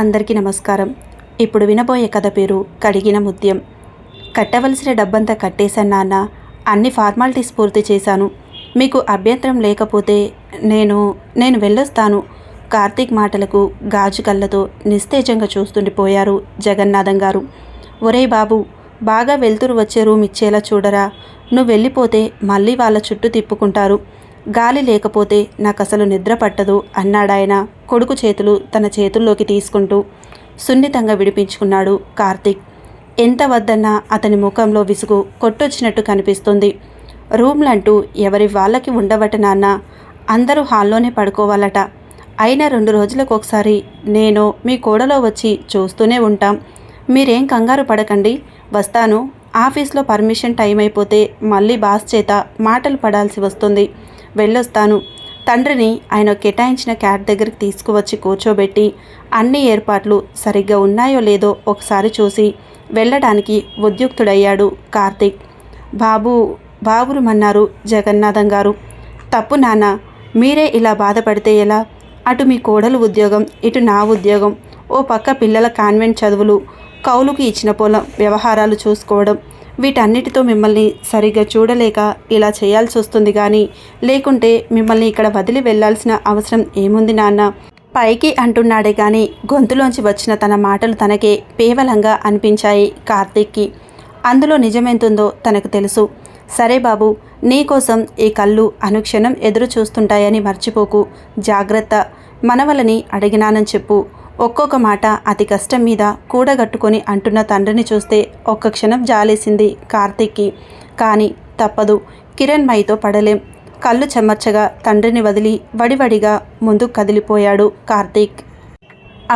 అందరికీ నమస్కారం. ఇప్పుడు వినబోయే కథ పేరు కడిగిన ముత్యం. కట్టవలసిన డబ్బంతా కట్టేశాను నాన్న. అన్ని ఫార్మాలిటీస్ పూర్తి చేశాను. మీకు అభ్యంతరం లేకపోతే నేను నేను వెళ్ళొస్తాను. కార్తీక్ మాటలకు గాజు కళ్ళతో నిస్తేజంగా చూస్తుండిపోయారు జగన్నాథం గారు. ఒరే బాబు బాగా వెళ్తురు వచ్చే రూమ్ ఇచ్చేలా చూడరా. నువ్వు వెళ్ళిపోతే మళ్ళీ వాళ్ళ చుట్టూ తిప్పుకుంటారు. గాలి లేకపోతే నాకు అసలు నిద్ర పట్టదు అన్నాడాయన కొడుకు చేతులు తన చేతుల్లోకి తీసుకుంటూ సున్నితంగా విడిపించుకున్నాడు కార్తిక్. ఎంత వద్దన్నా అతని ముఖంలో విసుగు కొట్టొచ్చినట్టు కనిపిస్తుంది. రూమ్లంటూ ఎవరి వాళ్ళకి ఉండవట నాన్న. అందరూ హాల్లోనే పడుకోవాలట. అయినా రెండు రోజులకు ఒకసారి నేను మీ కోడలో వచ్చి చూస్తూనే ఉంటాం. మీరేం కంగారు పడకండి. వస్తాను. ఆఫీస్లో పర్మిషన్ టైం అయిపోతే మళ్ళీ బాస్ చేత మాటలు పడాల్సి వస్తుంది. వెళ్ళొస్తాను. తండ్రిని ఆయన కేటాయించిన క్యాట్ దగ్గరికి తీసుకువచ్చి కూర్చోబెట్టి అన్ని ఏర్పాట్లు సరిగ్గా ఉన్నాయో లేదో ఒకసారి చూసి వెళ్ళడానికి ఉద్యుక్తుడయ్యాడు కార్తీక్. బాబు బాబురుమన్నారు జగన్నాథం గారు. తప్పు నాన్న మీరే ఇలా బాధపడితే ఎలా? అటు మీ కోడలు ఉద్యోగం ఇటు నా ఉద్యోగం. ఓ పక్క పిల్లల కాన్వెంట్ చదువులు కౌలుకి ఇచ్చిన పొలం వ్యవహారాలు చూసుకోవడం. వీటన్నిటితో మిమ్మల్ని సరిగ్గా చూడలేక ఇలా చేయాల్సి వస్తుంది కానీ లేకుంటే మిమ్మల్ని ఇక్కడ వదిలి వెళ్ళాల్సిన అవసరం ఏముంది నాన్న? పైకి అంటున్నాడే కానీ గొంతులోంచి వచ్చిన తన మాటలు తనకే పేవలంగా అనిపించాయి కార్తీక్కి. అందులో నిజమెంతుందో తనకు తెలుసు. సరే బాబు నీకోసం ఈ కళ్ళు అనుక్షణం ఎదురు చూస్తుంటాయని మర్చిపోకు. జాగ్రత్త. మనవలని అడిగినానని చెప్పు. ఒక్కొక్క మాట అతి కష్టం మీద కూడగట్టుకొని అంటున్న తండ్రిని చూస్తే ఒక్క క్షణం జాలేసింది కార్తీక్కి. కానీ తప్పదు కిరణ్ మైతో పడలేం. కళ్ళు చెమర్చగా తండ్రిని వదిలి వడివడిగా ముందుకు కదిలిపోయాడు కార్తీక్.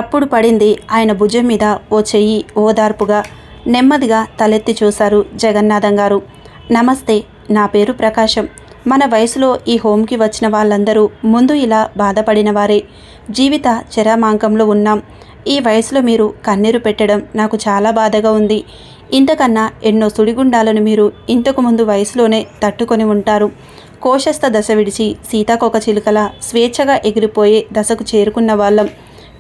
అప్పుడు పడింది ఆయన భుజం మీద ఓ చెయ్యి ఓదార్పుగా నెమ్మదిగా తలెత్తి చూశారు జగన్నాథం గారు. నమస్తే నా పేరు ప్రకాశం. మన వయసులో ఈ హోమ్కి వచ్చిన వాళ్ళందరూ ముందు ఇలా బాధపడిన వారే. జీవిత చరమాంకంలో ఉన్నాం. ఈ వయసులో మీరు కన్నీరు పెట్టడం నాకు చాలా బాధగా ఉంది. ఇంతకన్నా ఎన్నో సుడిగుండాలను మీరు ఇంతకు ముందు వయసులోనే తట్టుకొని ఉంటారు. కోశస్థ దశ విడిచి సీతాకొక చిలుకల స్వేచ్ఛగా ఎగిరిపోయే దశకు చేరుకున్న వాళ్ళం.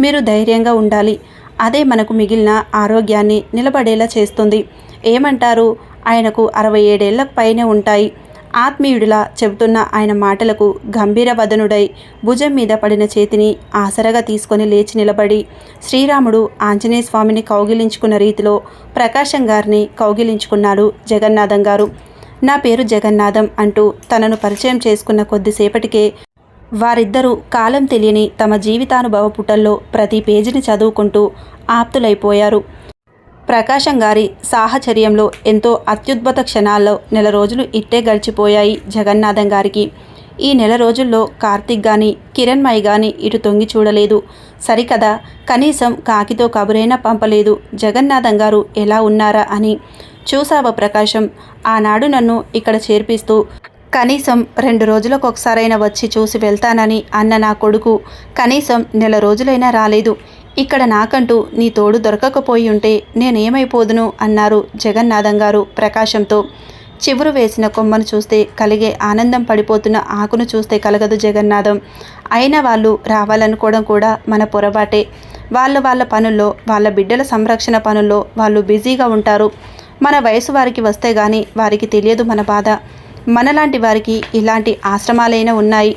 మీరు ధైర్యంగా ఉండాలి. అదే మనకు మిగిలిన ఆరోగ్యాన్ని నిలబడేలా చేస్తుంది. ఏమంటారు? ఆయనకు అరవై ఏడేళ్ళ పైనే ఉంటాయి. ఆత్మీయుడిలా చెబుతున్న ఆయన మాటలకు గంభీరవదనుడై భుజం మీద పడిన చేతిని ఆసరగా తీసుకొని లేచి నిలబడి శ్రీరాముడు ఆంజనేయ స్వామిని కౌగిలించుకున్న రీతిలో ప్రకాశం గారిని కౌగిలించుకున్నాడు జగన్నాథం గారు. నా పేరు జగన్నాథం అంటూ తనను పరిచయం చేసుకున్న కొద్దిసేపటికే వారిద్దరూ కాలం తెలియని తమ జీవితానుభవ పుటల్లో ప్రతి పేజీని చదువుకుంటూ ఆప్తులైపోయారు. ప్రకాశం గారి సాహచర్యంలో ఎంతో అత్యుద్భుత క్షణాల్లో నెల రోజులు ఇట్టే గడిచిపోయాయి జగన్నాథం గారికి. ఈ నెల రోజుల్లో కార్తిక్ గాని కిరణ్మయి గాని ఇటు తొంగి చూడలేదు. సరికదా కనీసం కాకితో కబురైనా పంపలేదు. జగన్నాథం గారు ఎలా ఉన్నారా అని చూసావ ప్రకాశం? ఆనాడు నన్ను ఇక్కడ చేర్పిస్తూ కనీసం రెండు రోజులకు ఒకసారైనా వచ్చి చూసి వెళ్తానని అన్న నా కొడుకు కనీసం నెల రోజులైనా రాలేదు. ఇక్కడ నాకంటూ నీ తోడు దొరకకపోయి ఉంటే నేనేమైపోదును? అన్నారు జగన్నాథం గారు ప్రకాశంతో. చివరు వేసిన కొమ్మను చూస్తే కలిగే ఆనందం పడిపోతున్న ఆకును చూస్తే కలగదు జగన్నాథం. అయిన వాళ్ళు రావాలనుకోవడం కూడా మన పొరపాటే. వాళ్ళ వాళ్ళ పనుల్లో వాళ్ళ బిడ్డల సంరక్షణ పనుల్లో వాళ్ళు బిజీగా ఉంటారు. మన వయసు వారికి వస్తే గాని వారికి తెలియదు మన బాధ. మనలాంటి వారికి ఇలాంటి ఆశ్రమాలైనా ఉన్నాయి.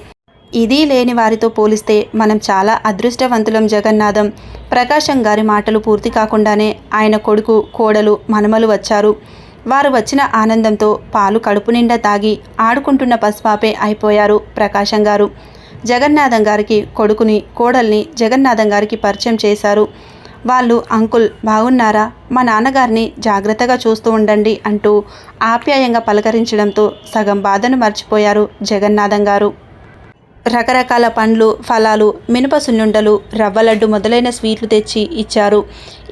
ఇది లేని వారితో పోలిస్తే మనం చాలా అదృష్టవంతులం జగన్నాథం. ప్రకాశం గారి మాటలు పూర్తి కాకుండానే ఆయన కొడుకు కోడలు మనమలు వచ్చారు. వారు వచ్చిన ఆనందంతో పాలు కడుపు నిండా తాగి ఆడుకుంటున్న పసిపాపే అయిపోయారు ప్రకాశం గారు. జగన్నాథం గారికి కొడుకుని కోడల్ని జగన్నాథం గారికి పరిచయం చేశారు. వాళ్ళు అంకుల్ బాగున్నారా? మా నాన్నగారిని జాగ్రత్తగా చూస్తూ ఉండండి అంటూ ఆప్యాయంగా పలకరించడంతో సగం బాధను మర్చిపోయారు జగన్నాథం గారు. రకరకాల పండ్లు ఫలాలు మినప సున్నుండలు రవ్వ లడ్డు మొదలైన స్వీట్లు తెచ్చి ఇచ్చారు.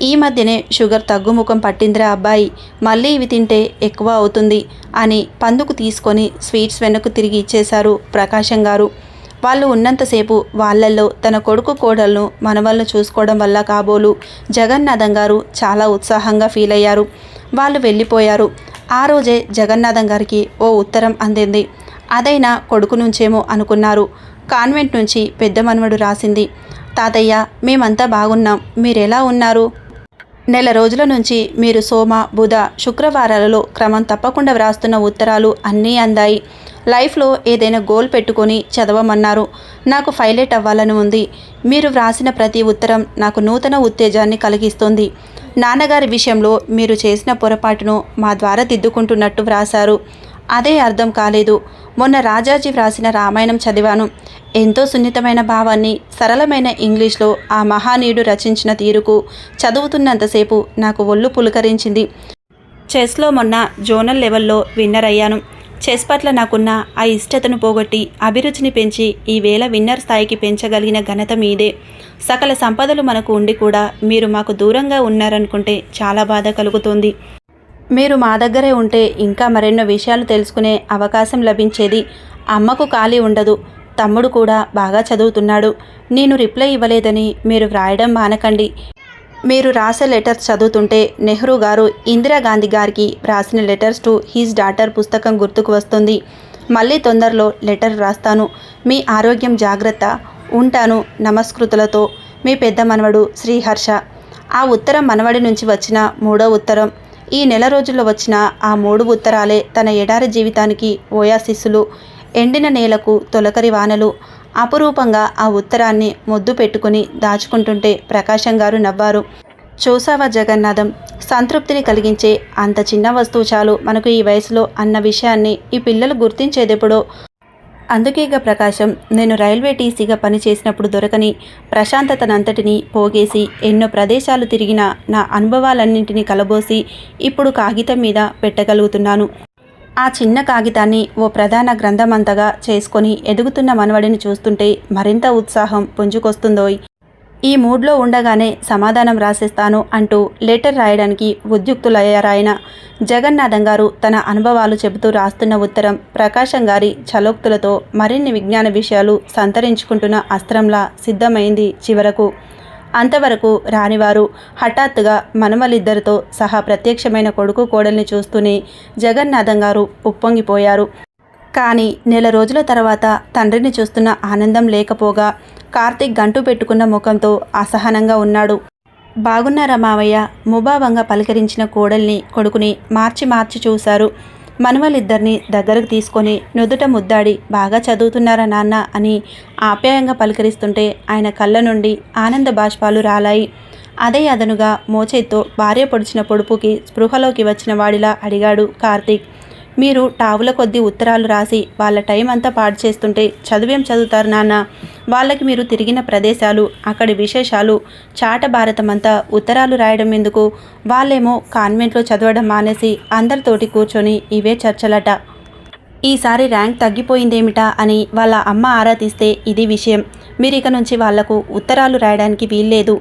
ఈ మధ్యనే షుగర్ తగ్గుముఖం పట్టిందిరా అబ్బాయి. మళ్ళీ ఇవి తింటే ఎక్కువ అవుతుంది అని పందుకు తీసుకొని స్వీట్స్ వెనక్కు తిరిగి ఇచ్చేశారు ప్రకాశం గారు. వాళ్ళు ఉన్నంతసేపు వాళ్ళల్లో తన కొడుకు కోడలను మనవలను చూసుకోవడం వల్ల కాబోలు జగన్నాథం గారు చాలా ఉత్సాహంగా ఫీల్ అయ్యారు. వాళ్ళు వెళ్ళిపోయారు. ఆ రోజే జగన్నాథం గారికి ఓ ఉత్తరం అందింది. అదైనా కొడుకు నుంచేమో అనుకున్నారు. కాన్వెంట్ నుంచి పెద్ద మనవడు రాసింది తాతయ్య మేమంతా బాగున్నాం. మీరెలా ఉన్నారు? నెల రోజుల నుంచి మీరు సోమ బుధ శుక్రవారాలలో క్రమం తప్పకుండా వ్రాస్తున్న ఉత్తరాలు అన్నీ అందాయి. లైఫ్లో ఏదైనా గోల్ పెట్టుకొని చదవమన్నారు. నాకు ఫైలైట్ అవ్వాలని ఉంది. మీరు వ్రాసిన ప్రతి ఉత్తరం నాకు నూతన ఉత్తేజాన్ని కలిగిస్తుంది. నాన్నగారి విషయంలో మీరు చేసిన పొరపాటును మా ద్వారా దిద్దుకుంటున్నట్టు వ్రాశారు. అదే అర్థం కాలేదు. మొన్న రాజాజీ వ్రాసిన రామాయణం చదివాను. ఎంతో సున్నితమైన భావాన్ని సరళమైన ఇంగ్లీష్లో ఆ మహానీయుడు రచించిన తీరుకు చదువుతున్నంతసేపు నాకు ఒళ్ళు పులకరించింది. చెస్లో మొన్న జోనల్ లెవెల్లో విన్నర్ అయ్యాను. చెస్ పట్ల నాకున్న ఆ ఇష్టతను పోగొట్టి అభిరుచిని పెంచి ఈవేళ విన్నర్ స్థాయికి పెంచగలిగిన ఘనత మీదే. సకల సంపదలు మనకు ఉండి కూడా మీరు మాకు దూరంగా ఉన్నారనుకుంటే చాలా బాధ కలుగుతుంది. మీరు మా దగ్గరే ఉంటే ఇంకా మరెన్నో విషయాలు తెలుసుకునే అవకాశం లభించేది అమ్మకు ఖాళీ ఉండదు. తమ్ముడు కూడా బాగా చదువుతున్నాడు. నేను రిప్లై ఇవ్వలేదని మీరు వ్రాయడం మానకండి. మీరు రాసే లెటర్స్ చదువుతుంటే నెహ్రూ గారు ఇందిరాగాంధీ గారికి రాసిన లెటర్స్ టు హీజ్ డాటర్ పుస్తకం గుర్తుకు వస్తుంది. మళ్ళీ తొందరలో లెటర్ వ్రాస్తాను మీ ఆరోగ్యం జాగ్రత్త. ఉంటాను నమస్కృతులతో. మీ పెద్ద మనవడు శ్రీహర్ష ఆ ఉత్తరం మనవడి నుంచి వచ్చిన మూడో ఉత్తరం. ఈ నెల రోజుల్లో వచ్చిన ఆ మూడు ఉత్తరాలే తన ఎడారి జీవితానికి ఓయాసిస్సులు. ఎండిన నేలకు తొలకరి వానలు. అపురూపంగా ఆ ఉత్తరాన్ని ముద్దు పెట్టుకుని దాచుకుంటుంటే ప్రకాశం గారు నవ్వారు. చూసావా జగన్నాథం? సంతృప్తిని కలిగించే అంత చిన్న వస్తువు చాలు మనకు ఈ వయసులో అన్న విషయాన్ని ఈ పిల్లలు గుర్తించేదెప్పుడో అందుకే ఇక ప్రకాశం నేను రైల్వే టీసీగా పనిచేసినప్పుడు దొరకని ప్రశాంతతనంతటినీ పోగేసి ఎన్నో ప్రదేశాలు తిరిగిన నా అనుభవాలన్నింటినీ కలబోసి ఇప్పుడు కాగితం మీద పెట్టగలుగుతున్నాను. ఆ చిన్న కాగితాన్ని ఓ ప్రధాన గ్రంథమంతగా చేసుకొని ఎదుగుతున్న మనవడిని చూస్తుంటే మరింత ఉత్సాహం పుంజుకొస్తుందోయ్. ఈ మూడ్లో ఉండగానే సమాధానం రాసేస్తాను అంటూ లెటర్ రాయడానికి ఉద్యుక్తులయ్యారాయన. జగన్నాథం గారు తన అనుభవాలు చెబుతూ రాస్తున్న ఉత్తరం ప్రకాశం గారి చలోక్తులతో మరిన్ని విజ్ఞాన విషయాలు సంతరించుకుంటున్న అస్త్రంలా సిద్ధమైంది చివరకు. అంతవరకు రానివారు హఠాత్తుగా మనమలిద్దరితో సహా ప్రత్యక్షమైన కొడుకు కోడల్ని చూస్తూనే జగన్నాథం గారు ఉప్పొంగిపోయారు. కానీ నెల రోజుల తర్వాత తండ్రిని చూస్తున్న ఆనందం లేకపోగా కార్తీక్ గంటు పెట్టుకున్న ముఖంతో అసహనంగా ఉన్నాడు. బాగున్నారా మావయ్య? ముభావంగా పలకరించిన కోడల్ని కొడుకుని మార్చి మార్చి చూశారు. మనవలిద్దరిని దగ్గరకు తీసుకొని నుదుట ముద్దాడి బాగా చదువుతున్నారా నాన్న? అని ఆప్యాయంగా పలకరిస్తుంటే ఆయన కళ్ళ నుండి ఆనంద బాష్పాలు రాలాయి. అదే అదనుగా మోచేత్తో భార్య పొడిచిన పొడుపుకి స్పృహలోకి వచ్చిన వాడిలా అడిగాడు కార్తీక్. మీరు టావుల కొద్దీ ఉత్తరాలు రాసి వాళ్ళ టైం అంతా పాడు చేస్తుంటే చదివేం చదువుతారు నాన్న? వాళ్ళకి మీరు తిరిగిన ప్రదేశాలు అక్కడి విశేషాలు చాట భారతమంతా ఉత్తరాలు రాయడం ఎందుకు? వాళ్ళేమో కాన్వెంట్లో చదవడం మానేసి అందరితోటి కూర్చొని ఇవే చర్చలట. ఈసారి ర్యాంక్ తగ్గిపోయిందేమిటా అని వాళ్ళ అమ్మ ఆరా తీస్తే ఇది విషయం. మీరు ఇక నుంచి వాళ్ళకు ఉత్తరాలు రాయడానికి వీల్లేదు.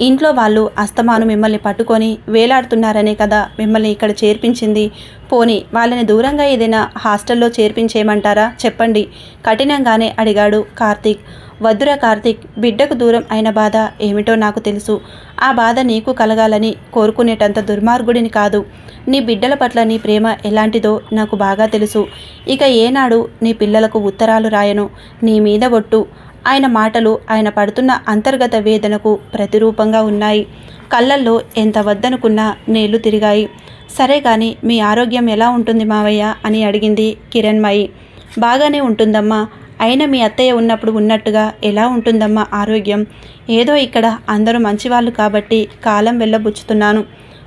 ఇంట్లో వాళ్ళు అస్తమాను మిమ్మల్ని పట్టుకొని వేలాడుతున్నారనే కదా మిమ్మల్ని ఇక్కడ చేర్పించింది. పోని వాళ్ళని దూరంగా ఏదైనా హాస్టల్లో చేర్పించేయమంటారా? చెప్పండి. కఠినంగానే అడిగాడు కార్తీక్. వద్దురా కార్తీక్ బిడ్డకు దూరం అయిన బాధ ఏమిటో నాకు తెలుసు. ఆ బాధ నీకు కలగాలని కోరుకునేటంత దుర్మార్గుడిని కాదు. నీ బిడ్డల పట్ల నీ ప్రేమ ఎలాంటిదో నాకు బాగా తెలుసు. ఇక ఏనాడు నీ పిల్లలకు ఉత్తరాలు రాయను. నీ మీద ఒట్టు. ఆయన మాటలు ఆయన పడుతున్న అంతర్గత వేదనకు ప్రతిరూపంగా ఉన్నాయి. కళ్ళల్లో ఎంత వద్దనుకున్నా నీళ్ళు తిరిగాయి. సరే కానీ మీ ఆరోగ్యం ఎలా ఉంటుంది మావయ్య? అని అడిగింది కిరణ్మయి. బాగానే ఉంటుందమ్మా. అయినా మీ అత్తయ్య ఉన్నప్పుడు ఉన్నట్టుగా ఎలా ఉంటుందమ్మా ఆరోగ్యం? ఏదో ఇక్కడ అందరూ మంచివాళ్ళు కాబట్టి కాలం వెళ్ళబుచ్చుతున్నాను.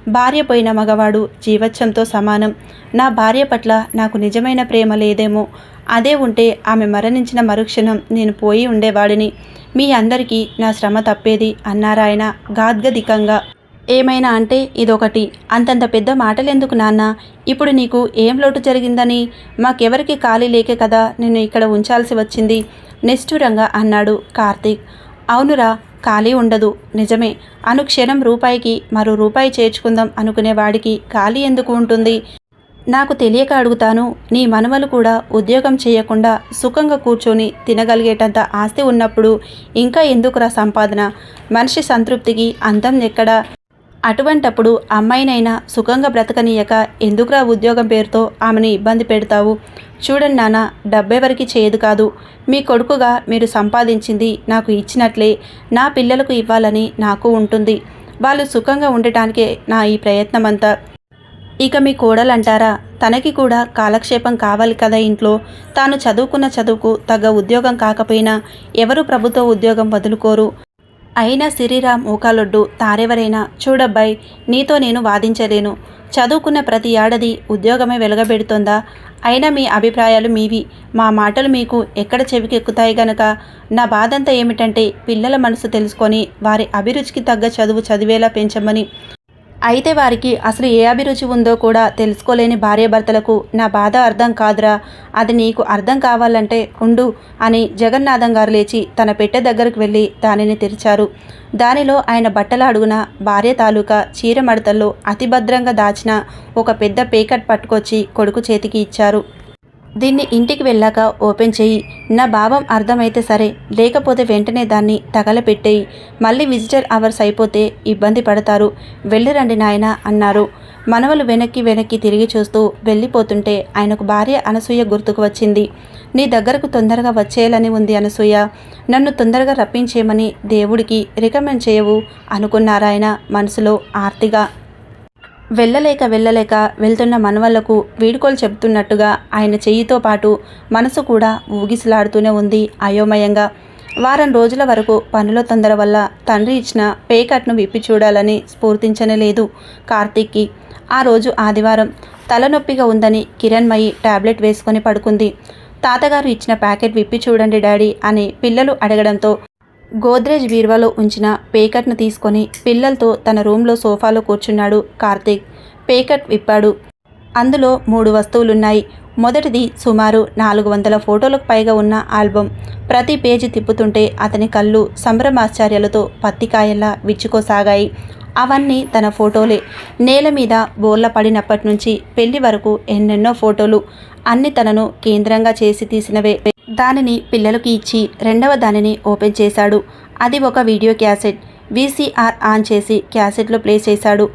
భార్య పోయిన మగవాడు జీవచ్చంతో సమానం. నా భార్య పట్ల నాకు నిజమైన ప్రేమ లేదేమో. అదే ఉంటే ఆమె మరణించిన మరుక్షణం నేను పోయి ఉండేవాడిని. మీ అందరికీ నా శ్రమ తప్పేది అన్నారాయన గాద్గదికంగా. ఏమైనా అంటే ఇదొకటి. అంతంత పెద్ద మాటలెందుకు నాన్న? ఇప్పుడు నీకు ఏం లోటు జరిగిందని? మాకెవరికి ఖాళీ లేకే కదా నిన్ను ఇక్కడ ఉంచాల్సి వచ్చింది? నిష్ఠురంగా అన్నాడు కార్తీక్. అవునురా ఖాళీ ఉండదు. నిజమే. అనుక్షణం రూపాయికి మరో రూపాయి చేర్చుకుందాం అనుకునేవాడికి ఖాళీ ఎందుకు ఉంటుంది? నాకు తెలియక అడుగుతాను నీ మనవలు కూడా ఉద్యోగం చేయకుండా సుఖంగా కూర్చొని తినగలిగేటంత ఆస్తి ఉన్నప్పుడు ఇంకా ఎందుకురా సంపాదన? మనిషి సంతృప్తికి అందం ఎక్కడా? అటువంటప్పుడు అమ్మాయినైనా సుఖంగా బ్రతకనీయక ఎందుకురా ఉద్యోగం పేరుతో ఆమెను ఇబ్బంది పెడతావు? చూడండి నాన్న డబ్బెవరికి చేయదు కాదు. మీ కొడుకుగా మీరు సంపాదించింది నాకు ఇచ్చినట్లే నా పిల్లలకు ఇవ్వాలని నాకు ఉంటుంది. వాళ్ళు సుఖంగా ఉండటానికే నా ఈ ప్రయత్నమంతా. ఇక మీ కోడలంటారా? తనకి కూడా కాలక్షేపం కావాలి కదా ఇంట్లో. తాను చదువుకున్న చదువుకు తగ్గ ఉద్యోగం కాకపోయినా ఎవరు ప్రభుత్వ ఉద్యోగం వదులుకోరు. అయినా సిరిరా మూకాలొడ్డు తారెవరైనా చూడబ్బాయ్ నీతో నేను వాదించలేను. చదువుకున్న ప్రతి ఏడాది ఉద్యోగమే వెలగబెడుతోందా? అయినా మీ అభిప్రాయాలు మీవి. మా మాటలు మీకు ఎక్కడ చెవికెక్కుతాయి గనక? నా బాధంతా ఏమిటంటే పిల్లల మనసు తెలుసుకొని వారి అభిరుచికి తగ్గ చదువు చదివేలా పెంచమని. అయితే వారికి అసలు ఏ అభిరుచి ఉందో కూడా తెలుసుకోలేని భార్యాభర్తలకు నా బాధ అర్థం కాదురా. అది నీకు అర్థం కావాలంటే ఉండు అని జగన్నాథం గారు లేచి తన పెట్టె దగ్గరకు వెళ్ళి దానిని తెరిచారు. దానిలో ఆయన బట్టల అడుగున భార్య తాలూకా చీర మడతల్లో అతి భద్రంగా దాచిన ఒక పెద్ద పేకట్ పట్టుకొచ్చి కొడుకు చేతికి ఇచ్చారు. దీన్ని ఇంటికి వెళ్ళాక ఓపెన్ చేయి. నా భావం అర్థమైతే సరే. లేకపోతే వెంటనే దాన్ని తగలపెట్టేయి. మళ్ళీ విజిటర్ అవర్స్ అయిపోతే ఇబ్బంది పడతారు. వెళ్ళిరండి నాయన అన్నారు. మనవలు వెనక్కి వెనక్కి తిరిగి చూస్తూ వెళ్ళిపోతుంటే ఆయనకు భార్య అనసూయ గుర్తుకు వచ్చింది. నీ దగ్గరకు తొందరగా వచ్చేయాలని ఉంది అనసూయ. నన్ను తొందరగా రప్పించేయమని దేవుడికి రికమెండ్ చేయవు అనుకున్నారాయన మనసులో ఆర్తిగా. వెళ్ళలేక వెళ్ళలేక వెళ్తున్న మనవళ్ళకు వీడుకోలు చెబుతున్నట్టుగా ఆయన చెయ్యితో పాటు మనసు కూడా ఊగిసలాడుతూనే ఉంది అయోమయంగా. వారం రోజుల వరకు పనుల తొందర వల్ల తండ్రి ఇచ్చిన పేకట్ను విప్పి చూడాలని స్ఫూర్తించనే లేదు కార్తీక్కి. ఆ రోజు ఆదివారం తలనొప్పిగా ఉందని కిరణ్మయి టాబ్లెట్ వేసుకొని పడుకుంది. తాతగారు ఇచ్చిన ప్యాకెట్ విప్పి చూడండి డాడీ అని పిల్లలు అడగడంతో గోద్రేజ్ బీరువాలో ఉంచిన పేకట్ను తీసుకొని పిల్లలతో తన రూమ్లో సోఫాలో కూర్చున్నాడు కార్తీక్. పేకట్ విప్పాడు. అందులో మూడు వస్తువులున్నాయి. మొదటిది సుమారు నాలుగు వందల ఫోటోలకు పైగా ఉన్న ఆల్బం ప్రతి పేజీ తిప్పుతుంటే అతని కళ్ళు సంభ్రమాశ్చర్యాలతో పత్తికాయల్లా విచ్చుకోసాగాయి. అవన్నీ తన ఫోటోలే. నేల మీద బోర్ల పడినప్పటి నుంచి పెళ్ళి వరకు ఎన్నెన్నో ఫోటోలు. అన్ని తనను కేంద్రంగా చేసి తీసినవే. దానిని పిల్లలకి ఇచ్చి రెండవ దానిని ఓపెన్ చేశాడు. అది ఒక వీడియో క్యాసెట్. వీసీఆర్ ఆన్ చేసి క్యాసెట్లో ప్లే చేశాడు.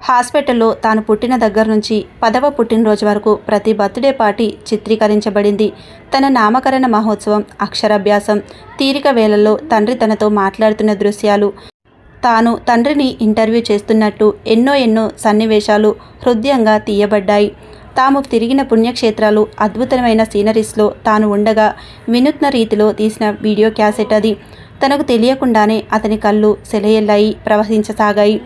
హాస్పిటల్లో తాను పుట్టిన దగ్గర నుంచి పదవ పుట్టినరోజు వరకు ప్రతి బర్త్డే పార్టీ చిత్రీకరించబడింది. తన నామకరణ మహోత్సవం అక్షరాభ్యాసం తీరిక వేళల్లో తండ్రి తనతో మాట్లాడుతున్న దృశ్యాలు. తాను తండ్రిని ఇంటర్వ్యూ చేస్తున్నట్టు ఎన్నో ఎన్నో సన్నివేశాలు హృదయంగా తీయబడ్డాయి. తాము తిరిగిన పుణ్యక్షేత్రాలు అద్భుతమైన సీనరీస్లో తాను ఉండగా వినూత్న రీతిలో తీసిన వీడియో క్యాసెట్ అది. తనకు తెలియకుండానే అతని కళ్ళు సెలయెల్లాయి ప్రవహించసాగాయి.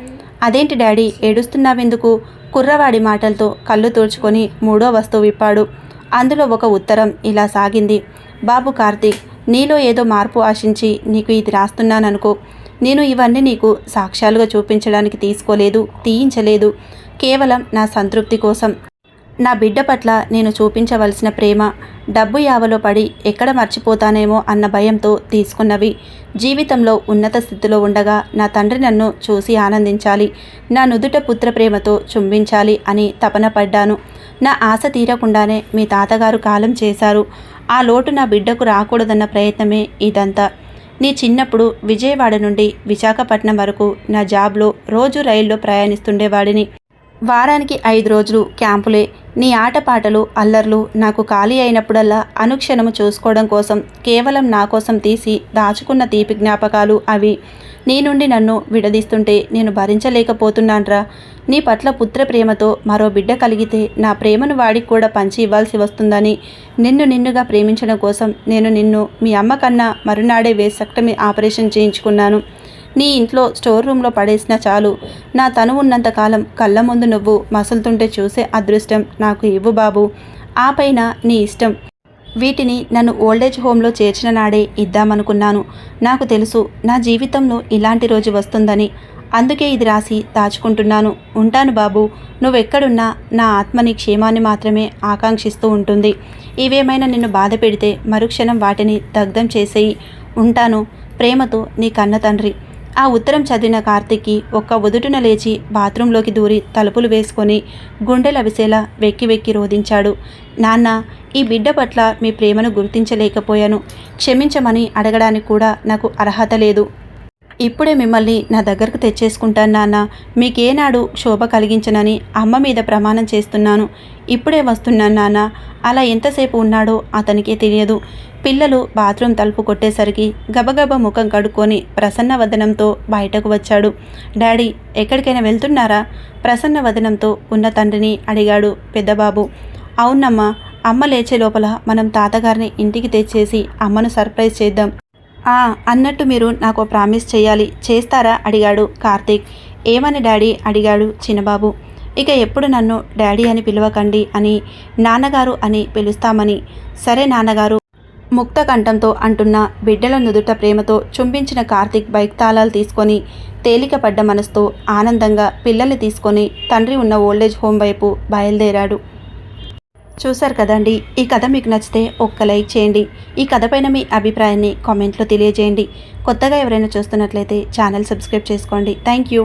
అదేంటి డాడీ ఏడుస్తున్నావెందుకు కుర్రవాడి మాటలతో కళ్ళు తుడుచుకొని మూడో వస్తువు విప్పాడు. అందులో ఒక ఉత్తరం ఇలా సాగింది. బాబు కార్తీక్ నీలో ఏదో మార్పు ఆశించి నీకు ఇది రాస్తున్నాననుకో. నేను ఇవన్నీ నీకు సాక్ష్యాలుగా చూపించడానికి తీసుకోలేదు తీయించలేదు. కేవలం నా సంతృప్తి కోసం. నా బిడ్డ పట్ల నేను చూపించవలసిన ప్రేమ డబ్బు యావలో పడి ఎక్కడ మర్చిపోతానేమో అన్న భయంతో తీసుకున్నవి జీవితంలో ఉన్నత స్థితిలో ఉండగా నా తండ్రి నన్ను చూసి ఆనందించాలి నా నుదుట పుత్ర ప్రేమతో చుంబించాలి అని తపన పడ్డాను. నా ఆశ తీరకుండానే మీ తాతగారు కాలం చేశారు. ఆ లోటు నా బిడ్డకు రాకూడదన్న ప్రయత్నమే ఇదంతా. నీ చిన్నప్పుడు విజయవాడ నుండి విశాఖపట్నం వరకు నా జాబ్లో రోజు రైల్లో ప్రయాణిస్తుండేవాడిని. వారానికి ఐదు రోజులు క్యాంపులే. నీ ఆటపాటలు అల్లర్లు నాకు ఖాళీ అయినప్పుడల్లా అనుక్షణము చూసుకోవడం కోసం కేవలం నా కోసం తీసి దాచుకున్న తీపి జ్ఞాపకాలు అవి. నీ నుండి నన్ను విడదీస్తుంటే నేను భరించలేకపోతున్నాన్రా. నీ పట్ల పుత్ర ప్రేమతో మరో బిడ్డ కలిగితే నా ప్రేమను వాడికి కూడా పంచి ఇవ్వాల్సి వస్తుందని నిన్ను నిన్నుగా ప్రేమించడం కోసం నేను నిన్ను మీ అమ్మ కన్నా మరునాడే వేసక్టమి ఆపరేషన్ చేయించుకున్నాను. నీ ఇంట్లో స్టోర్ రూమ్లో పడేసినా చాలు. నా తను ఉన్నంతకాలం కళ్ళ ముందు నువ్వు మసులుతుంటే చూసే అదృష్టం నాకు ఇవ్వు బాబు. ఆ పైన నీ ఇష్టం. వీటిని నన్ను ఓల్డేజ్ హోమ్లో చేర్చిన నాడే ఇద్దామనుకున్నాను. నాకు తెలుసు నా జీవితంలో ఇలాంటి రోజు వస్తుందని. అందుకే ఇది రాసి దాచుకుంటున్నాను. ఉంటాను బాబు. నువ్వెక్కడున్నా నా ఆత్మని క్షేమాన్ని మాత్రమే ఆకాంక్షిస్తూ ఉంటుంది. ఇవేమైనా నిన్ను బాధ పెడితే మరుక్షణం వాటిని దగ్ధం చేసేయి. ఉంటాను. ప్రేమతో నీ కన్న తండ్రి. ఆ ఉత్తరం చదివిన కార్తిక్కి ఒక్క ఒదుటున లేచి బాత్రూంలోకి దూరి తలుపులు వేసుకొని గుండెలవిసేలా వెక్కి వెక్కి రోధించాడు. నాన్న ఈ బిడ్డ పట్ల మీ ప్రేమను గుర్తించలేకపోయాను. క్షమించమని అడగడానికి కూడా నాకు అర్హత లేదు. ఇప్పుడే మిమ్మల్ని నా దగ్గరకు తెచ్చేసుకుంటాను నాన్న. మీకేనాడు శోభ కలిగించనని అమ్మ మీద ప్రమాణం చేస్తున్నాను. ఇప్పుడే వస్తున్నాను నాన్న. అలా ఎంతసేపు ఉన్నాడో అతనికే తెలియదు. పిల్లలు బాత్రూమ్ తలుపు కొట్టేసరికి గబగబ ముఖం కడుక్కొని ప్రసన్న వదనంతో బయటకు వచ్చాడు. డాడీ ఎక్కడికైనా వెళ్తున్నారా? ప్రసన్న వదనంతో ఉన్న తండ్రిని అడిగాడు పెద్దబాబు. అవునమ్మా అమ్మ లేచే లోపల మనం తాతగారిని ఇంటికి తెచ్చేసి అమ్మను సర్ప్రైజ్ చేద్దాం. ఆ అన్నట్టు మీరు నాకు ప్రామిస్ చేయాలి. చేస్తారా? అడిగాడు కార్తీక్. ఏమని డాడీ? అడిగాడు చిన్నబాబు. ఇక ఎప్పుడు నన్ను డాడీ అని పిలవకండి అని నాన్నగారు అని పిలుస్తామని. సరే నాన్నగారు ముక్త కంఠంతో అంటున్న బిడ్డల నుదుట ప్రేమతో చుంబించిన కార్తీక్ బైక్ తాళాలు తీసుకొని తేలికపడ్డ మనసుతో ఆనందంగా పిల్లల్ని తీసుకొని తండ్రి ఉన్న ఓల్డేజ్ హోమ్ వైపు బయలుదేరాడు. చూశారు కదండి ఈ కథ మీకు నచ్చితే ఒక్క లైక్ చేయండి. ఈ కథ పైన మీ అభిప్రాయాన్ని కామెంట్లో తెలియజేయండి. కొత్తగా ఎవరైనా చూస్తున్నట్లయితే ఛానల్ సబ్స్క్రైబ్ చేసుకోండి. Thank you.